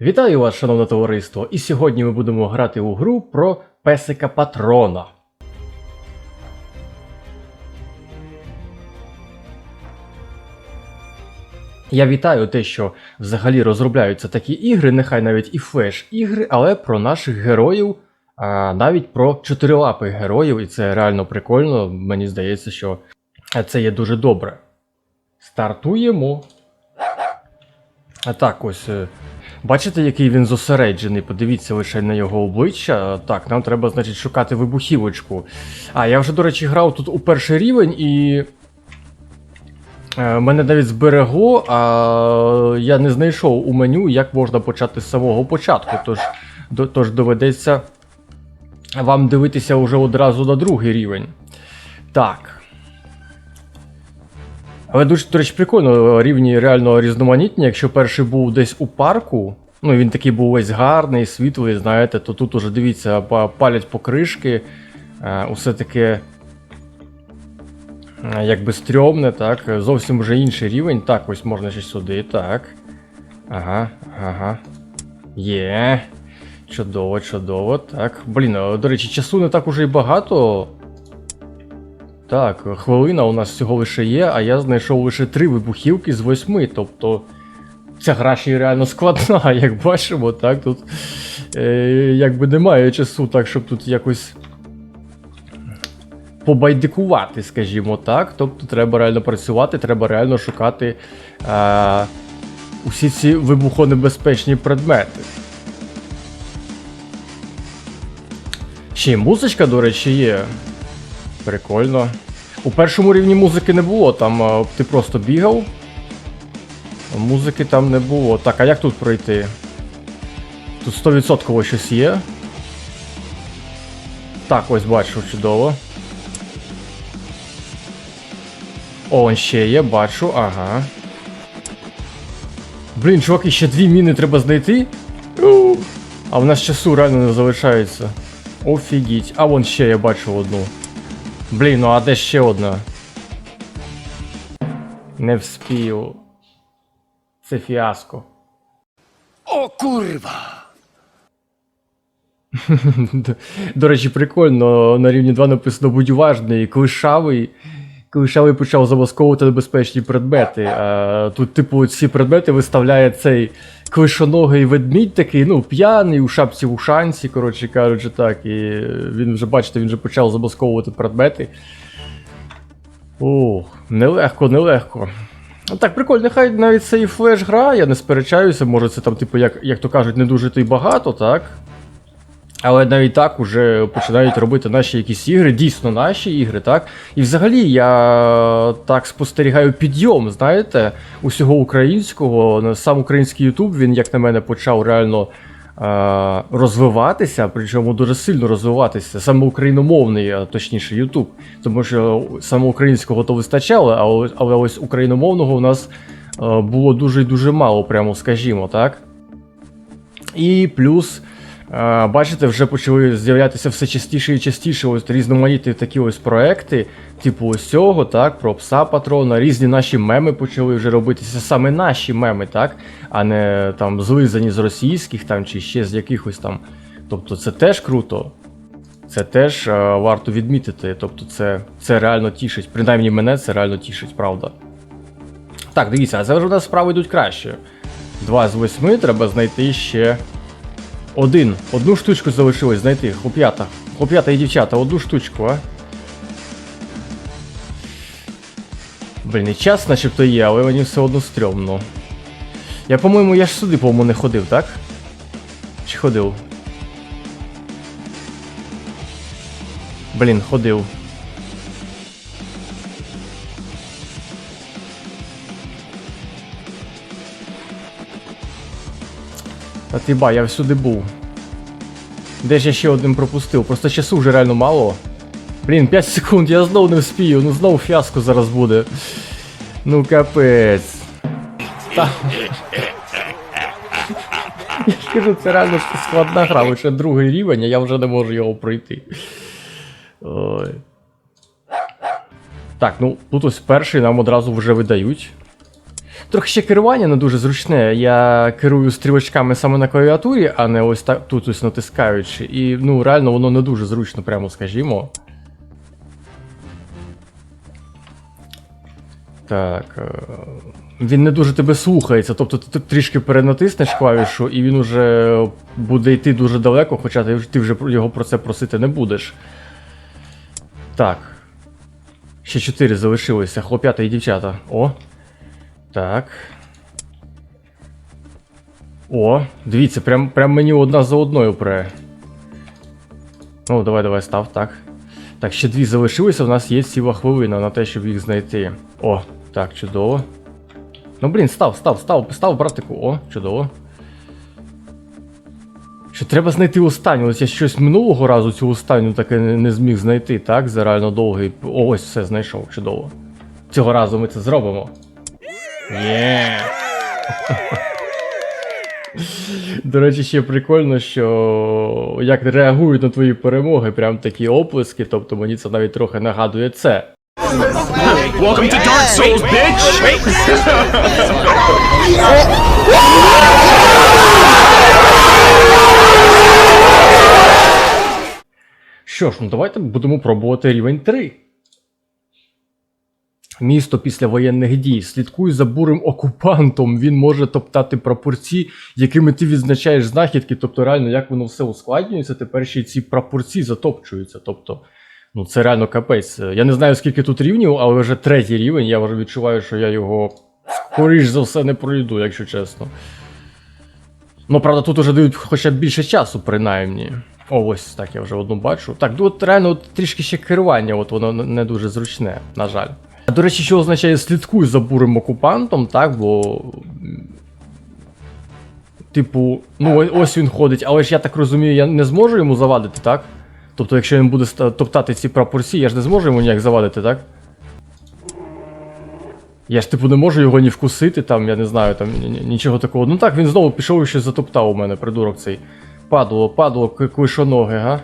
Вітаю вас, шановне товариство! І сьогодні ми будемо грати у гру про песика патрона. Я вітаю те, що взагалі розробляються такі ігри, нехай навіть і флеш-ігри, але про наших героїв, а навіть про чотирилапих героїв, і це реально прикольно. Мені здається, що це є дуже добре. Стартуємо. А так, ось. Бачите, який він зосереджений? Подивіться лише на його обличчя. Так, нам треба, значить, шукати вибухівочку. А, я вже, до речі, грав тут у перший рівень і. е, Мене навіть зберегло, а я не знайшов у меню, як можна почати з самого початку. Тож, до- тож доведеться вам дивитися вже одразу на другий рівень. Так. Але дуже, до речі, прикольно, рівні реально різноманітні. Якщо перший був десь у парку, ну він такий був весь гарний, світлий, знаєте, то тут уже дивіться, палять покришки, е, усе таке е, якби стрьомне, так. Зовсім вже інший рівень. Так, ось можна ще сюди, так. Ага, ага. Є. Чудово, чудово. Так. Блін, до речі, часу не так уже і багато. Так, хвилина у нас всього лише є, а я знайшов лише три вибухівки з восьми. Тобто ця гра ще реально складна, як бачимо, так, тут е, якби немає часу, так, щоб тут якось побайдикувати, скажімо так. Тобто треба реально працювати, треба реально шукати е, усі ці вибухонебезпечні предмети. Ще й музичка, до речі, є. Прикольно. У першому рівні музики не було, там ти просто бігав. Музики там не було. Так, а як тут пройти? Тут 100% щось є. Так, ось бачу, чудово. О, он ще є, бачу, ага. Блін, чувак, ще дві міни треба знайти. А в нас часу реально не залишається. Офігіть. А вон ще я бачу одну. Блін, ну а де ще одна? Не вспію. Це фіаско. O kurwa! До- речі, прикольно, на рівні 2 написано будь уважний, клишавий. Клишавий почав замасковувати небезпечні предмети. А, тут, типу, ці предмети виставляє цей клишоногий ведмідь такий, ну, п'яний, у шапці в ушанці, коротше кажучи, так. І він вже, бачите, він вже почав замасковувати предмети. Ох, нелегко, нелегко. Ну, Так, прикольно, нехай навіть це і флеш гра, я не сперечаюся, може це там, типу, як, як то кажуть, не дуже то й багато, так? Але навіть так уже починають робити наші якісь ігри, дійсно наші ігри, так? І взагалі я так спостерігаю підйом, знаєте, усього українського. Сам український Ютуб, він, як на мене, почав реально розвиватися, причому дуже сильно розвиватися. Саме україномовний, а точніше, Ютуб. Тому що саме українського то вистачало, але, ось україномовного у нас е- було дуже і дуже мало, прямо скажімо, так? І плюс. Е, Бачите, вже почали з'являтися все частіше і частіше ось різноманітні такі ось проекти, типу ось цього, так, про пса патрона, різні наші меми почали вже робитися, саме наші меми, так, а не там злизані з російських там чи ще з якихось там. Тобто це теж круто. Це теж е, варто відмітити. Тобто, це, це реально тішить. Принаймні мене це реально тішить, правда. Так, дивіться, а вже у нас справи йдуть краще. Два з восьми треба знайти ще один. Одну штучку залишилось знайти. Хлоп'ята. Хлоп'ята і дівчата, одну штучку, а. Блін, і час начебто є, але мені все одно стрьомно. Я, по-моєму, я ж сюди, по-моєму, не ходив, так? Чи ходив? Блін, ходив. Та ти ба, я всюди був. Де ж я ще один пропустив? Просто часу вже реально мало. Блін, 5 секунд, я знову не вспію, ну знову фіаско зараз буде. Ну капець. Та... Я кажу, це реально складна гра, лише другий рівень, а я вже не можу його пройти. Ой. Так, ну тут ось перший нам одразу вже видають. Трохи ще керування не дуже зручне. Я керую стрілочками саме на клавіатурі, а не ось так тут ось натискаючи. І ну реально воно не дуже зручно, прямо скажімо. Так. е, Він не дуже тебе слухається, тобто ти трішки перенатиснеш клавішу, і він уже буде йти дуже далеко, хоча ти, вже- його про це просити не будеш. Так. Ще чотири залишилося. Хлоп'ята і дівчата. О. Так. О, дивіться, прям, прям мені одна за одною пре. Ну, давай, давай, став, так. Так, ще дві залишилися, у нас є ціла хвилина на те, щоб їх знайти. О, так, чудово. Ну, блін, став, став, став, став, братику. О, чудово. Що треба знайти останню. Ось я щось минулого разу цю останню таки не, не зміг знайти, так? За реально довгий. О, ось все знайшов, чудово. Цього разу ми це зробимо. Є. До речі, ще прикольно, що як реагують на твої перемоги, прям такі оплески, тобто мені це навіть трохи нагадує це. Welcome to Dark Souls, bitch! Що ж, ну давайте будемо пробувати рівень 3. Місто після воєнних дій. Слідкуй за бурим окупантом. Він може топтати прапорці, якими ти відзначаєш знахідки. Тобто, реально, як воно все ускладнюється, тепер ще ці прапорці затопчуються. Тобто, ну це реально капець. Я не знаю, скільки тут рівнів, але вже третій рівень. Я вже відчуваю, що я його скоріш за все не пройду, якщо чесно. Ну, правда, тут уже дають хоча б більше часу, принаймні. О, ось так я вже одну бачу. Так, ну от реально от трішки ще керування, от воно не дуже зручне, на жаль. До речі, що означає слідкуй за бурим окупантом, так, бо. Типу, ну ось він ходить, але ж я так розумію, я не зможу йому завадити, так? Тобто, якщо він буде топтати ці прапорці, я ж не зможу йому ніяк завадити, так? Я ж типу не можу його ні вкусити, там, я не знаю, там ні- ні- нічого такого. Ну так, він знову пішов і щось затоптав у мене, придурок цей. Падло, падло, клишоноги, га?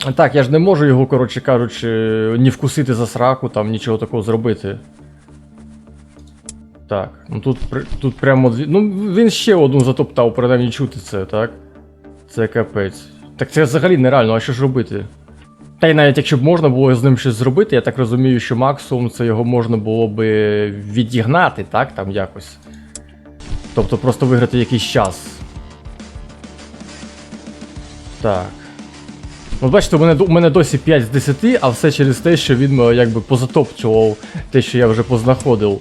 Так, я ж не можу його, коротше кажучи, ні вкусити за сраку, там нічого такого зробити. Так, ну тут, тут прямо. Ну, він ще одну затоптав, принаймні чути це, так? Це капець. Так це взагалі нереально, а що ж робити? Та й навіть якщо б можна було з ним щось зробити, я так розумію, що максимум це його можна було би відігнати, так, там якось. Тобто просто виграти якийсь час. Так. Ну, бачите, у мене, у мене досі 5 з 10, а все через те, що він е, якби позатопчував те, що я вже познаходив.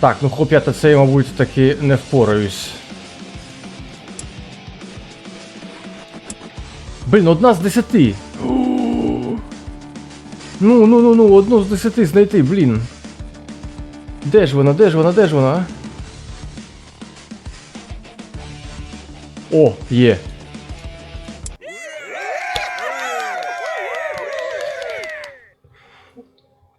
Так, ну це я, мабуть, таки не впораюсь. Блін, одна з десяти. Ну, ну, ну, ну, одну з десяти знайти, блін. Де ж вона, де ж вона, де ж вона? О, є.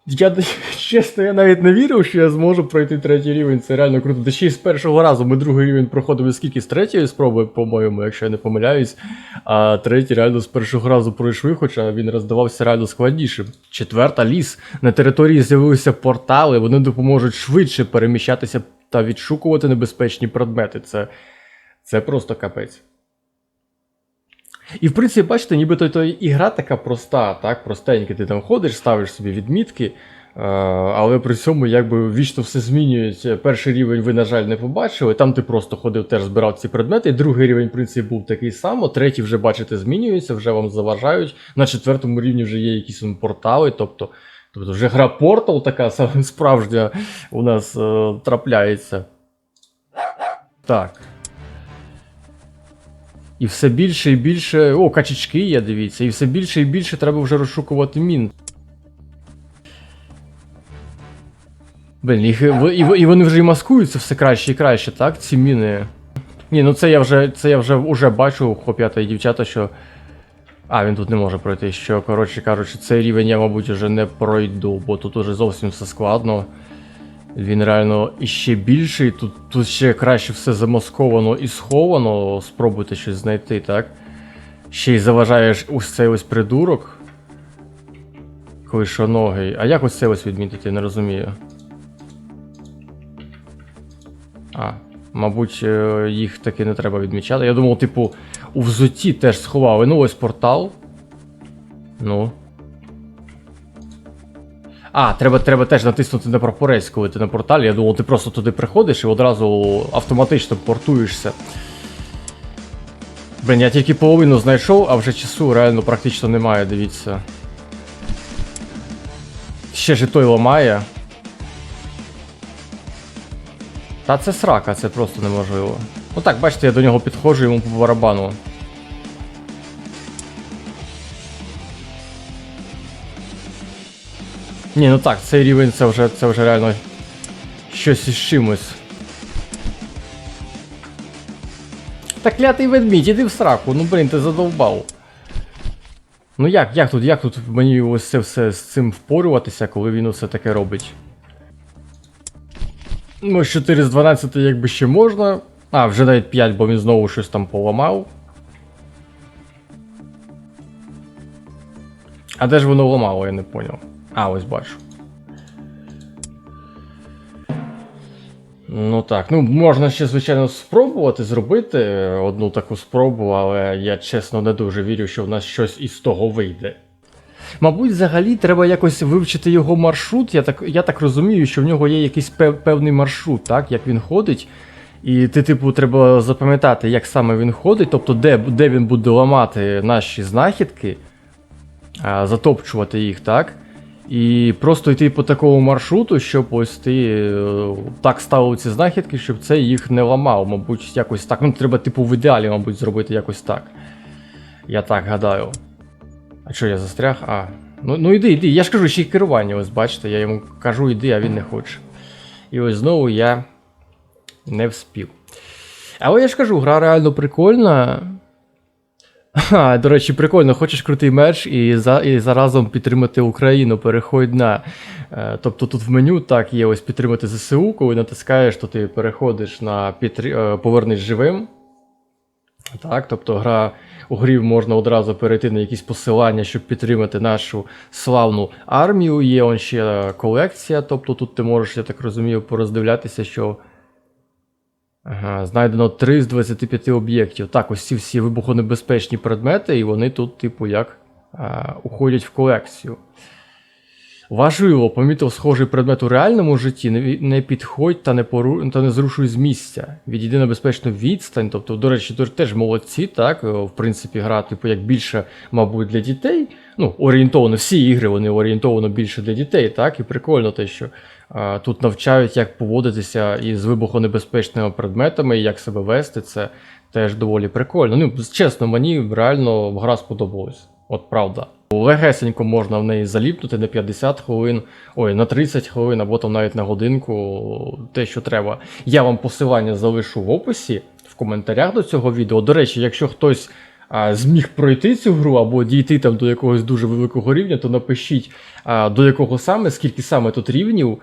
Я чесно, я навіть не вірив, що я зможу пройти третій рівень. Це реально круто. Та ще й з першого разу. Ми другий рівень проходили скільки з третьої спроби, по-моєму, якщо я не помиляюсь. А третій реально з першого разу пройшли, хоча він роздавався реально складнішим. Четверта ліс. На території з'явилися портали, вони допоможуть швидше переміщатися та відшукувати небезпечні предмети. Це, це просто капець. І в принципі, бачите, нібито то ігра така проста, так, простенька. Ти там ходиш, ставиш собі відмітки, е, але при цьому якби вічно все змінюється. Перший рівень ви, на жаль, не побачили. Там ти просто ходив, теж збирав ці предмети. Другий рівень, в принципі, був такий самий. Третій вже, бачите, змінюється, вже вам заважають. На четвертому рівні вже є якісь портали, тобто. Тобто вже гра Портал така справжня у нас е, трапляється. Так. І все більше і більше. О, качечки є, дивіться, і все більше і більше треба вже розшукувати мін. Блін, їх, і, і, вони вже і маскуються все краще і краще, так? Ці міни. Ні, ну це я вже це я вже уже бачу, хлоп'ята і дівчата, що. А, він тут не може пройти. Що, коротше кажучи, цей рівень я, мабуть, вже не пройду, бо тут уже зовсім все складно. Він реально іще більший, тут, тут ще краще все замасковано і сховано. Спробуйте щось знайти, так? Ще й заважаєш ось цей ось придурок. Клишоногий. А як ось це ось відмітити, не розумію. А, мабуть, е, їх таки не треба відмічати. Я думав, типу, у взуті теж сховали. Ну, ось портал. Ну. А, треба, треба теж натиснути на прапорець, коли ти на порталі. Я думав, ти просто туди приходиш і одразу автоматично портуєшся. Блін, я тільки половину знайшов, а вже часу реально практично немає, дивіться. Ще ж і той ламає. Та це срака, це просто неможливо. Ну так, бачите, я до нього підходжу йому по барабану. Ні, ну так, цей рівень це вже, це вже реально щось із чимось. Та клятий ведмідь, іди в сраку, ну блін, ти задовбав. Ну як, як тут, як тут мені ось це все з цим впорюватися, коли він усе таке робить? Ну, 4 з 12 якби ще можна. А, вже навіть 5, бо він знову щось там поламав. А де ж воно ламало, я не поняв. А, ось бачу. Ну так, ну можна ще, звичайно, спробувати зробити е, одну таку спробу, але я чесно не дуже вірю, що в нас щось із того вийде. Мабуть, взагалі треба якось вивчити його маршрут. Я так, я так розумію, що в нього є якийсь пев, певний маршрут, так, як він ходить. І ти, типу, треба запам'ятати, як саме він ходить, тобто де, де він буде ламати наші знахідки, затопчувати їх, так? І просто йти по такому маршруту, щоб ось ти е, так ставив ці знахідки, щоб це їх не ламав. Мабуть, якось так. Ну, треба, типу, в ідеалі, мабуть, зробити якось так. Я так гадаю. А що я застряг? А. Ну, ну іди, іди. Я ж кажу, ще й керування, ось бачите, я йому кажу, іди, а він не хоче. І ось знову я не вспів. Але я ж кажу, гра реально прикольна. А, до речі, прикольно, хочеш крутий меч і, за, і заразом підтримати Україну, переходь на. Е, тобто тут в меню так є ось підтримати ЗСУ, коли натискаєш, то ти переходиш на підтр... е, повернись живим. Так, тобто гра у грі можна одразу перейти на якісь посилання, щоб підтримати нашу славну армію. Є он ще колекція, тобто тут ти можеш, я так розумію, пороздивлятися, що знайдено 3 з 25 об'єктів. Так, ось ці всі вибухонебезпечні предмети, і вони тут, типу, як а, уходять в колекцію. Важливо, помітив схожий предмет у реальному житті, не, підходь та не, пору... та не зрушуй з місця. Відійди на безпечну відстань. Тобто, до речі, теж молодці, так. е, В принципі, гра, типу, як більше, мабуть, для дітей. Ну, орієнтовано, всі ігри вони орієнтовано більше для дітей, так. І прикольно те, що а, тут навчають, як поводитися із вибухонебезпечними предметами, як себе вести. Це теж доволі прикольно. Ну, чесно, мені реально гра сподобалась. От правда. Легесенько можна в неї заліпнути на 50 хвилин, ой, на 30 хвилин, або там навіть на годинку, те, що треба. Я вам посилання залишу в описі, в коментарях до цього відео. До речі, якщо хтось а, зміг пройти цю гру або дійти там до якогось дуже великого рівня, то напишіть а, до якого саме, скільки саме тут рівнів.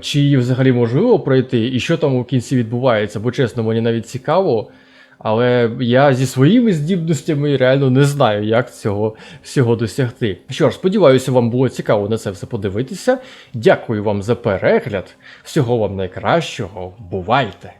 Чи її взагалі можливо пройти, і що там у кінці відбувається, бо чесно, мені навіть цікаво. Але я зі своїми здібностями реально не знаю, як цього всього досягти. Що ж, сподіваюся, вам було цікаво на це все подивитися. Дякую вам за перегляд. Всього вам найкращого. Бувайте!